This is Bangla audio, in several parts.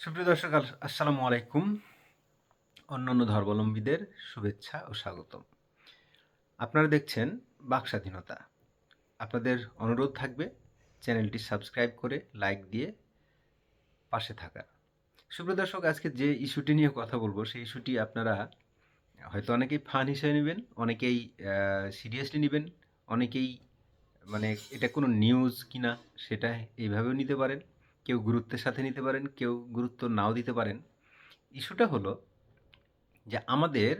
সুপ্রিয় দর্শক আস- আসসালামু আলাইকুম। অন্যান্য ধর্মাবলম্বীদের শুভেচ্ছা ও স্বাগতম। আপনারা দেখছেন বাক স্বাধীনতা। আপনাদের অনুরোধ থাকবে চ্যানেলটি সাবস্ক্রাইব করে লাইক দিয়ে পাশে থাকা। সুপ্রিয় দর্শক, আজকে যে ইস্যুটি নিয়ে কথা বলব, সেই ইস্যুটি আপনারা হয়তো অনেকেই ফান হিসেবে নেবেন, অনেকেই সিরিয়াসলি নেবেন, অনেকেই মানে এটা কোনো নিউজ কিনা সেটা এইভাবেও নিতে পারেন। কেউ গুরুত্বের সাথে নিতে পারেন, কেউ গুরুত্ব নাও দিতে পারেন। ইস্যুটা হলো যে আমাদের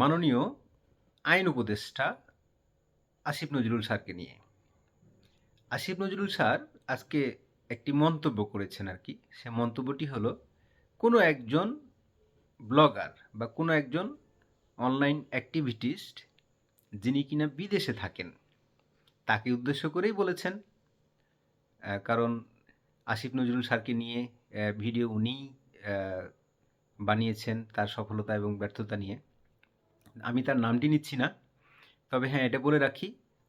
মাননীয় আইন উপদেষ্টা আসিফ নজরুল স্যারকে নিয়ে। আসিফ নজরুল স্যার আজকে একটি মন্তব্য করেছেন আর কি। সে মন্তব্যটি হলো, কোনো একজন ব্লগার বা কোনো একজন অনলাইন অ্যাক্টিভিটিস্ট যিনি কিনা বিদেশে থাকেন, তাকে উদ্দেশ্য করেই বলেছেন কারণ আসিফ নজরুল স্যারকে নিয়ে ভিডিও উনিই বানিয়েছেন তার সফলতা এবং ব্যর্থতা নিয়ে। আমি তার নামটি নিচ্ছি না, তবে হ্যাঁ এটা বলে রাখি,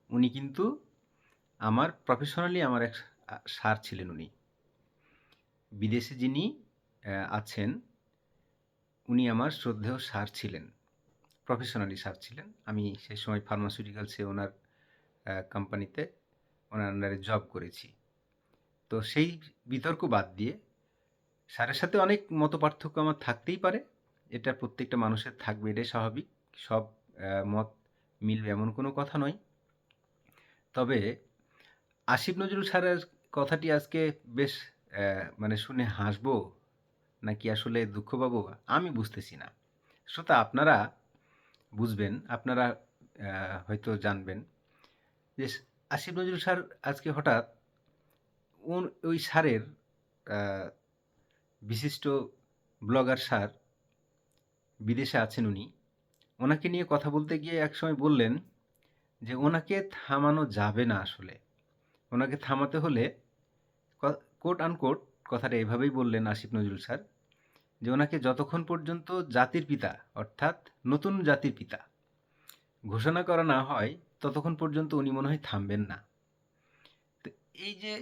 উনি কিন্তু আমার প্রফেশনালি আমার এক স্যার ছিলেন উনি। বিদেশে যিনি আছেন, উনি আমার শ্রদ্ধেয় স্যার ছিলেন প্রফেশনালি স্যার ছিলেন। আমি সেই সময় ফার্মাসিউটিক্যালসে ওনার কোম্পানিতে ওনার আন্ডারে জব করেছি। তো সেই বিতর্ক বাদ দিয়ে স্যারের সাথে অনেক মত পার্থক্য আমার থাকতেই পারে। এটা প্রত্যেকটা মানুষের থাকবে, এটাই স্বাভাবিক। সব মত মিলবে এমন কোনো কথা নয়। তবে আসিফ নজরুল স্যারের কথাটি আজকে বেশ মানে শুনে হাসবো নাকি আসলে দুঃখ পাবো আমি বুঝতেছি না। শ্রোতা, আপনারা বুঝবেন, আপনারা হয়তো জানবেন যে আসিফ নজরুল স্যার আজকে হঠাৎ ওই স্যারের আহ, বিশিষ্ট ব্লগার স্যার বিদেশে আছেন উনি ওনাকে নিয়ে কথা বলতে গিয়ে একসময় বললেন যে ওনাকে থামানো যাবে না আসলে। ওনাকে থামাতে হলে কোট আনকোট কথাটা এভাবেই বললেন আসিফ নজরুল স্যার যে ওনাকে যতক্ষণ পর্যন্ত জাতির পিতা অর্থাৎ নতুন জাতির পিতা ঘোষণা করা না হয় ততক্ষণ পর্যন্ত উনি মনে হয় থামবেন না। তো এই যে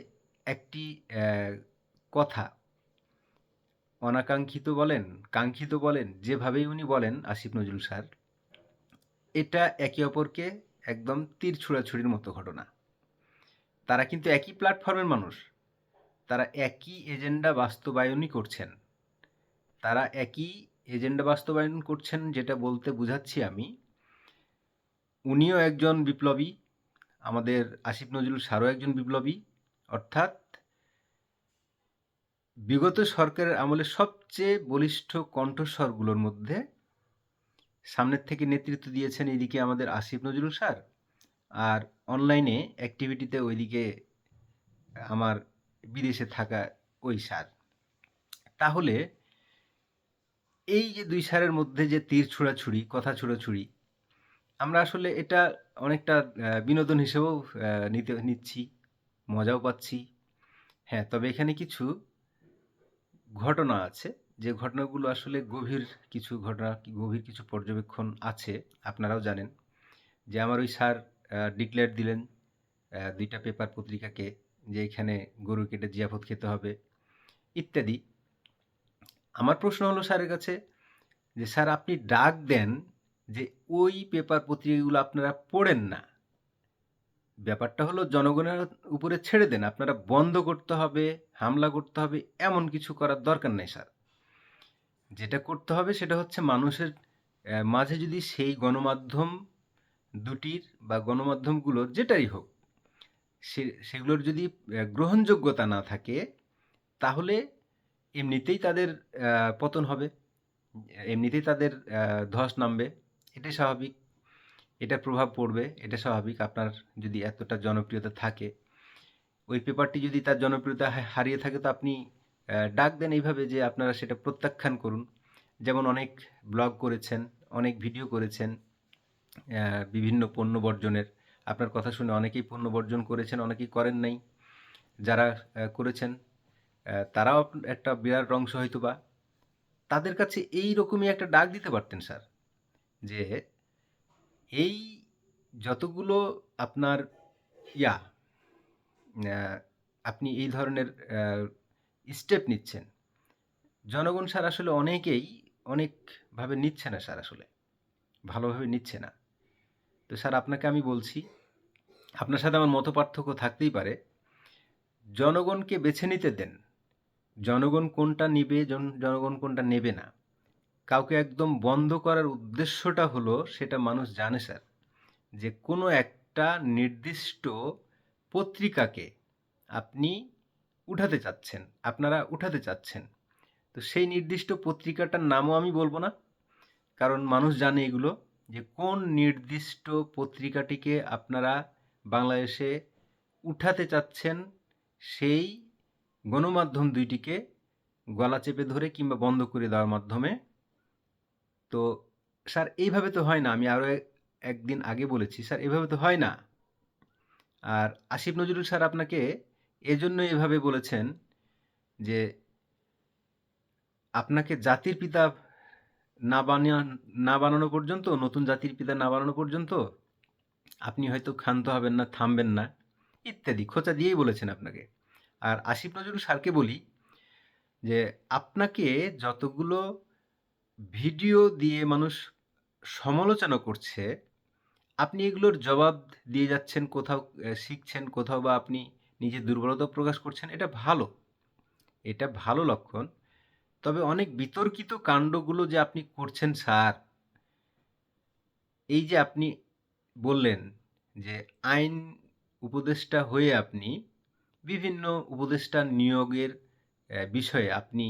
একটি কথা। অনাকাঙ্ক্ষিত বলেন, কাঙ্ক্ষিত বলেন, যেভাবেই উনি বলেন, আসিফ নজরুল স্যার, এটা একে অপরকে একদম তীর ছুড়াছুড়ির মতো ঘটনা। তারা কিন্তু একই প্ল্যাটফর্মের মানুষ। তারা একই এজেন্ডা বাস্তবায়নই করছেন। তারা একই এজেন্ডা বাস্তবায়ন করছেন যেটা বলতে বুঝাচ্ছি আমি। উনিও একজন বিপ্লবী, আমাদের আসিফ নজরুল স্যারও একজন বিপ্লবী, অর্থাৎ বিগত সরকারের আমলে সবচেয়ে বলিষ্ঠ কণ্ঠস্বরগুলোর মধ্যে সামনের থেকে নেতৃত্ব দিয়েছেন এদিকে আমাদের আসিফ নজরুল স্যার। আর অনলাইনে অ্যাক্টিভিটিতে ওইদিকে আমার বিদেশে থাকা ওই স্যার। তাহলে এই যে দুই স্যারের মধ্যে যে তীর ছুড়াছুড়ি, কথা ছুড়াছুড়ি, আমরা আসলে এটা অনেকটা বিনোদন হিসেবেও নিতে, নিচ্ছি, মজাও পাচ্ছি। হ্যাঁ তবে এখানে কিছু ঘটনা আছে। যে ঘটনাগুলো আসলে গভীর কিছু ঘটনা, গভীর কিছু পর্যবেক্ষণ আছে, আপনারাও জানেন। যে আমার ওই স্যার ডিক্লেয়ার দিলেন দুইটা পেপার পত্রিকাকে, যে এখানে গরু কেটে জিয়াফত খেতে হবে, ইত্যাদি। আমার প্রশ্ন হলো স্যারের কাছে, যে স্যার আপনি ডাক দেন যে ওই পেপার পত্রিকাগুলো আপনারা পড়েন না। ব্যাপারটা হলো জনগণের উপরে ছেড়ে দেন। আপনারা বন্ধ করতে হবে, হামলা করতে হবে, এমন কিছু করার দরকার নেই স্যার। যেটা করতে হবে সেটা হচ্ছে মানুষের মাঝে যদি সেই গণমাধ্যম দুটির বা গণমাধ্যমগুলোর যেটাই হোক, সে, সেগুলোর যদি গ্রহণযোগ্যতা না থাকে, তাহলে এমনিতেই তাদের পতন হবে। এমনিতেই তাদের ধস নামবে। এটাই স্বাভাবিক। এটার প্রভাব পড়বে, এটা স্বাভাবিক। আপনার যদি এতটা জনপ্রিয়তা থাকে, ওই পেপারটি যদি তার জনপ্রিয়তা হারিয়ে থাকে, তো আপনি ডাক দেন এইভাবে যে আপনারা সেটা প্রত্যাখ্যান করুন। যেমন অনেক ব্লগ করেছেন, অনেক ভিডিও করেছেন বিভিন্ন পণ্য বর্জনের। আপনার কথা শুনে অনেকেই পণ্য বর্জন করেছেন, অনেকেই করেন নাই। যারা করেছেন তারাও একটা বিরাট অংশ হয়তো বা তাদের কাছে এই রকমই একটা ডাক দিতে পারতেন, স্যার। যে এই যতগুলো আপনার ইয়া আপনি এই ধরনের স্টেপ নিচ্ছেন, জনগণ স্যার আসলে অনেকেই অনেকভাবে নিচ্ছে না স্যার আসলে, ভালোভাবে নিচ্ছে না। তো স্যার আপনাকে আমি বলছি, আপনার সাথে আমার মত পার্থক্য থাকতেই পারে, জনগণকে বেছে নিতে দেন, জনগণ কোনটা নিবে জনগণ কোনটা নেবে না। কাউকে একদম বন্ধ করার উদ্দেশ্যটা হলো, সেটা মানুষ জানে স্যার, যে কোনো একটা নির্দিষ্ট পত্রিকাকে আপনি উঠাতে চাচ্ছেন, আপনারা উঠাতে চাচ্ছেন। তো সেই নির্দিষ্ট পত্রিকাটার নামও আমি বলব না, কারণ মানুষ জানে এগুলো, যে কোন নির্দিষ্ট পত্রিকাটিকে আপনারা বাংলাদেশে উঠাতে চাচ্ছেন, সেই গণমাধ্যম দুইটিকে গলা চেপে ধরে কিংবা বন্ধ করে দেওয়ার মাধ্যমে তো স্যার, এইভাবে তো হয় না। আমি আরও একদিন আগে বলেছি, স্যার এভাবে তো হয় না। আর আসিফ নজরুল স্যার আপনাকে এজন্য এভাবে বলেছেন যে আপনাকে জাতির পিতা না বানিয়ে, না বানানো পর্যন্ত, নতুন জাতির পিতা না বানানো পর্যন্ত আপনি হয়তো ক্ষান্ত হবেন না, থামবেন না, ইত্যাদি, খোঁচা দিয়েই বলেছেন আপনাকে। আর আসিফ নজরুল স্যারকে বলি যে, আপনাকে যতগুলো ভিডিও দিয়ে মানুষ সমালোচনা করছে, আপনি এগুলোর জবাব দিয়ে যাচ্ছেন কোথাও শিখছেন কোথাও বা আপনি নিজের দুর্বলতা প্রকাশ করছেন, এটা ভালো। এটা ভালো লক্ষণ। তবে অনেক বিতর্কিত কাণ্ডগুলো যে আপনি করছেন স্যার, এই যে আপনি বললেন যে আইন উপদেষ্টা হয়ে আপনি বিভিন্ন উপদেষ্টা নিয়োগের বিষয়ে আপনি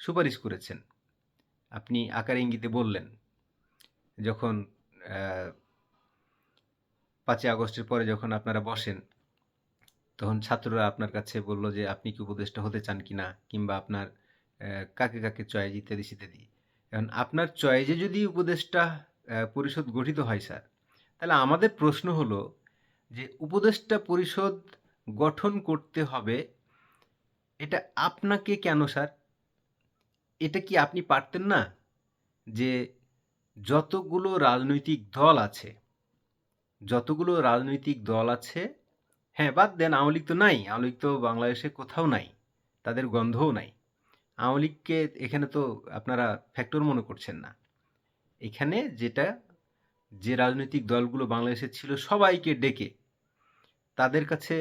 সুপারিশ করেছেন। আপনি আকার ইঙ্গিতে বললেন, যখন পাঁচই আগস্টের পরে যখন আপনারা বসেন, তখন ছাত্ররা আপনার কাছে বলল যে, আপনি কি উপদেষ্টা হতে চান কি না কিংবা আপনার কাকে কাকে চয়েজ ইত্যাদি ইত্যাদি এখন আপনার চয়েজে যদি উপদেষ্টা পরিষদ গঠিত হয় স্যার, তাহলে আমাদের প্রশ্ন হলো যে, উপদেষ্টা পরিষদ গঠন করতে হবে, এটা আপনাকে কেন স্যার? এটা কি আপনি পারতেন না যে যতগুলো রাজনৈতিক দল আছে, যতগুলো রাজনৈতিক দল আছে হ্যাঁ বাদ দেন আওয়ামী লীগ তো নাই, আওয়ামী লীগ তো বাংলাদেশে কোথাও নাই, তাদের গন্ধও নাই। আওয়ামী লীগকে এখানে তো আপনারা ফ্যাক্টর মনে করছেন না। এখানে যেটা, যে রাজনৈতিক দলগুলো বাংলাদেশে ছিল সবাইকে ডেকে, তাদের কাছে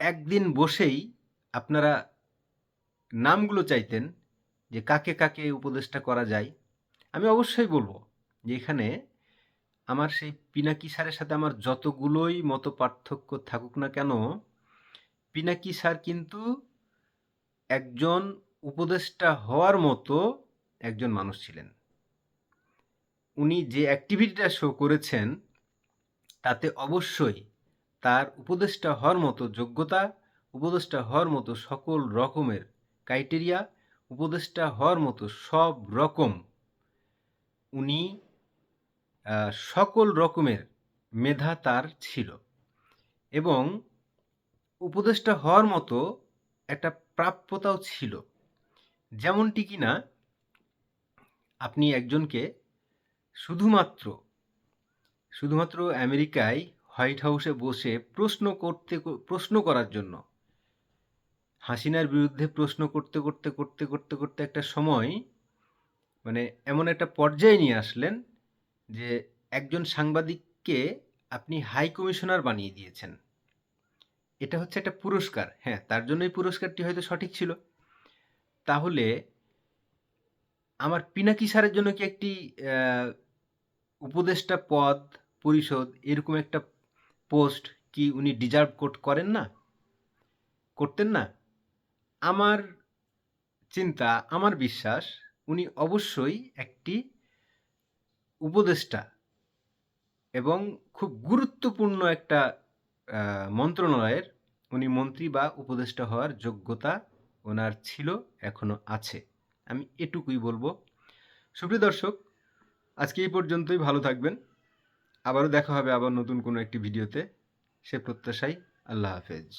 একদিন বসেই আপনারা নামগুলো চাইতেন যে কাকে কাকে উপদেষ্টা করা যায়। আমি অবশ্যই বলব যে এখানে আমার সেই পিনাকি স্যারের সাথে আমার যতগুলোই মত পার্থক্য থাকুক না কেন, পিনাকি স্যার কিন্তু একজন উপদেষ্টা হওয়ার মতো একজন মানুষ ছিলেন। উনি যে অ্যাক্টিভিটিটা শো করেছেন, তাতে অবশ্যই তার উপদেষ্টা হওয়ার মতো যোগ্যতা, উপদেষ্টা হওয়ার মতো সকল রকমের ক্রাইটেরিয়া উপদেষ্টা হওয়ার মতো সব রকম উনি সকল রকমের মেধা তার ছিল। এবং উপদেষ্টা হওয়ার মতো একটা প্রাপ্যতাও ছিল। যেমনটি কি না, আপনি একজনকে শুধুমাত্র শুধুমাত্র আমেরিকায় হোয়াইট হাউসে বসে প্রশ্ন করতে, প্রশ্ন করার জন্য হাসিনার বিরুদ্ধে প্রশ্ন করতে করতে করতে করতে করতে একটা সময় মানে এমন একটা পর্যায়ে নিয়ে আসলেন যে একজন সাংবাদিককে আপনি হাই কমিশনার বানিয়ে দিয়েছেন। এটা হচ্ছে একটা পুরস্কার। হ্যাঁ তার জন্যই পুরস্কারটি হয়তো সঠিক ছিল। তাহলে আমার পিনাকি স্যারের জন্য কি একটি উপদেষ্টা পদ, পরিষদ এরকম একটা পোস্ট কি উনি ডিজার্ভ কোট করেন না? করতেন না? আমার চিন্তা, আমার বিশ্বাস, উনি অবশ্যই একটি উপদেষ্টা এবং খুব গুরুত্বপূর্ণ একটা মন্ত্রণালয়ের উনি মন্ত্রী বা উপদেষ্টা হওয়ার যোগ্যতা ওনার ছিল, এখনও আছে। আমি এটুকুই বলব। সুপ্রিয় দর্শক, আজকে এই পর্যন্তই, ভালো থাকবেন। আবারও দেখা হবে আবার নতুন কোনো একটি ভিডিওতে। সে প্রত্যাশাই আল্লাহ হাফেজ।